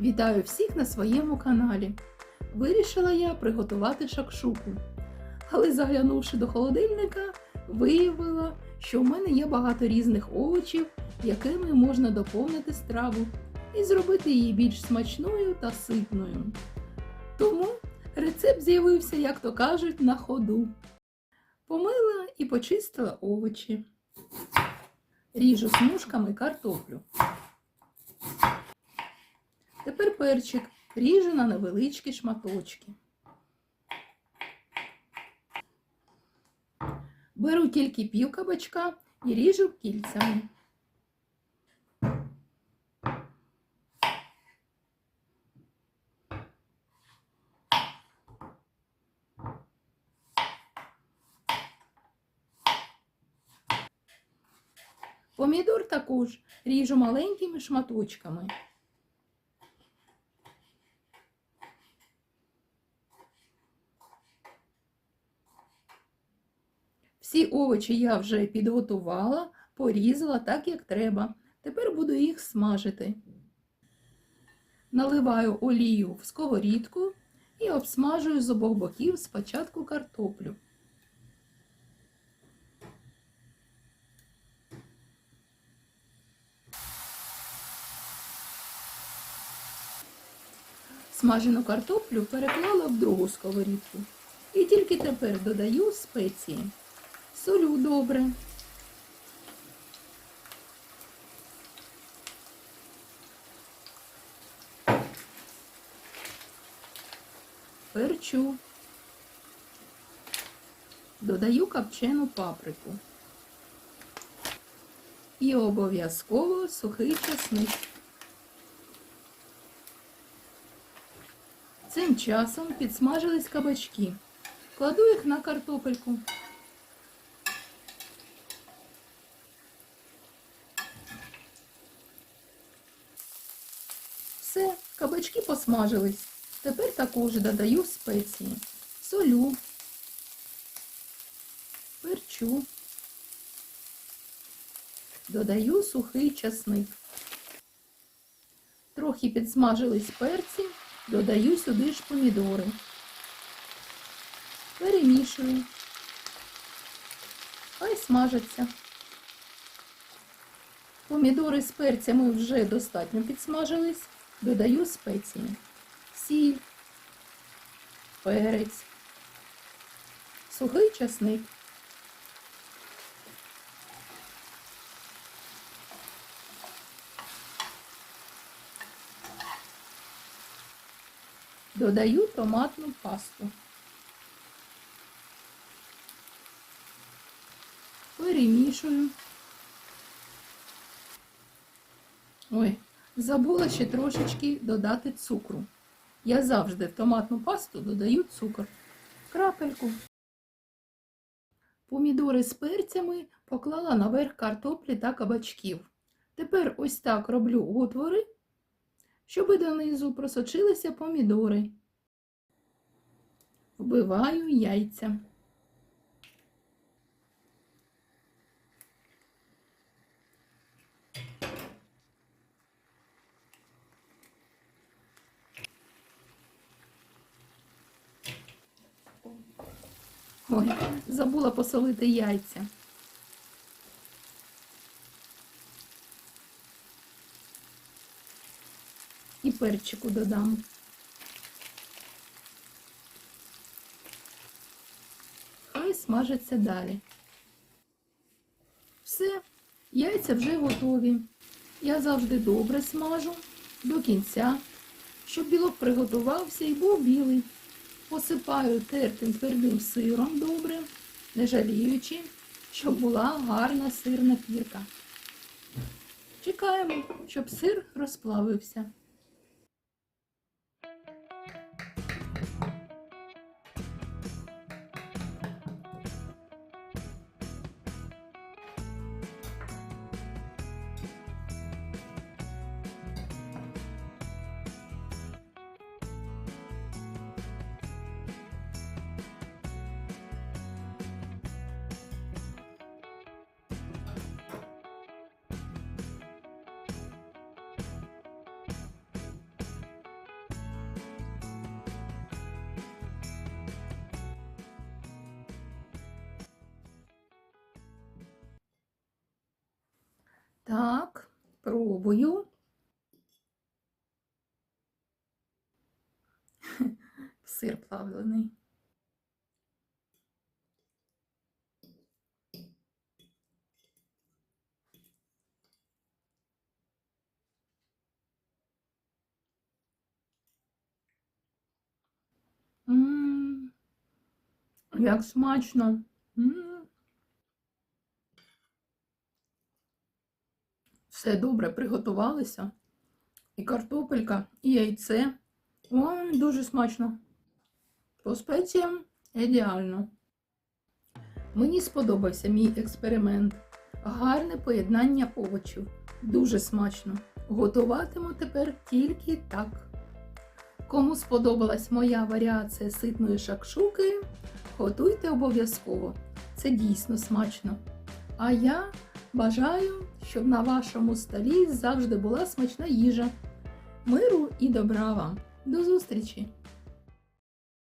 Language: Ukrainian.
Вітаю всіх на своєму каналі. Вирішила я приготувати шакшуку. Але заглянувши до холодильника, виявила, що в мене є багато різних овочів, якими можна доповнити страву і зробити її більш смачною та ситною. Тому рецепт з'явився, як то кажуть, на ходу. Помила і почистила овочі. Ріжу смужками картоплю. Тепер перчик ріжу на невеличкі шматочки. Беру тільки пів кабачка і ріжу кільцями. Помідор також ріжу маленькими шматочками. Всі овочі я вже підготувала, порізала так, як треба. Тепер буду їх смажити. Наливаю олію в сковорідку і обсмажую з обох боків спочатку картоплю. Смажену картоплю переклала в другу сковорідку. І тільки тепер додаю спеції. Солю добре. Перчу. Додаю копчену паприку. І обов'язково сухий чесник. Цим часом підсмажились кабачки. Кладу їх на картопельку. Все, кабачки посмажились. Тепер також додаю спеції. Солю, перчу, додаю сухий часник. Трохи підсмажились перці, додаю сюди ж помідори. Перемішую. Хай смажаться. Помідори з перцями вже достатньо підсмажились. Додаю спеції. Сіль, перець, сухий часник. Додаю томатну пасту. Перемішую. Ой, забула ще трошечки додати цукру. Я завжди в томатну пасту додаю цукор. Крапельку. Помідори з перцями поклала наверх картоплі та кабачків. Тепер ось так роблю отвори, щоб донизу просочилися помідори. Вбиваю яйця. Ой, забула посолити яйця. І перчику додам. Хай смажиться далі. Все, яйця вже готові. Я завжди добре смажу до кінця, щоб білок приготувався і був білий. Посипаю тертим твердим сиром добре, не жаліючи, щоб була гарна сирна пірка. Чекаємо, щоб сир розплавився. Так, пробую. Сир плавлений. Як смачно. М. Все добре приготувалися. І картопелька, і яйце. Ой, дуже смачно. По спеціям ідеально. Мені сподобався мій експеримент. Гарне поєднання овочів. Дуже смачно. Готуватиму тепер тільки так. Кому сподобалась моя варіація ситної шакшуки, готуйте обов'язково. Це дійсно смачно. А я бажаю, щоб на вашому столі завжди була смачна їжа. Миру і добра вам. До зустрічі!